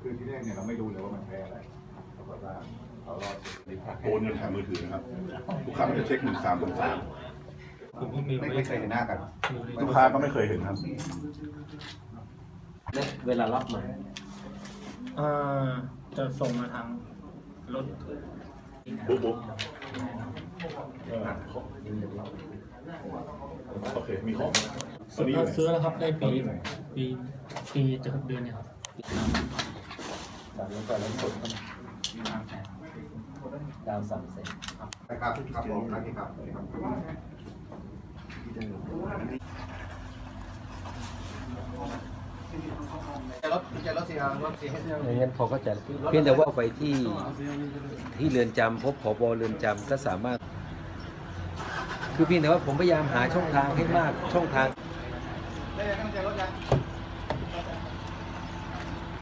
คือที่แรกเนี่ยเราไม่รู้เลยว่ามันแพ้อะไรปรากฏว่าเขารอดโอนเงินทางมือถือนะครับลูกค้ามันจะเช็คหนึ่งสามหนึ่งสามไม่เคยเห็นหน้ากันลูกค้าก็ไม่เคยเห็นครับเวลารับมาจะส่งมาทางรถบุ๊บบุ๊บ โอเค มีของตัวนี้อยู่ไหนซื้อแล้วครับ ได้ปีปีปีจะหกเดือนเนี่ยครับแล้วก็แล้วสดดาวสามเซนนะครับครับผมครับครับอย่างนั้นพอเข้าใจเพียงแต่ว่าไปที่ที่เรือนจำพบผบเรือนจำก็สามารถ คือเพียงแต่ว่าผมพยายามหาช่องทางให้มากช่องทางได้ตั้งใจรถยัง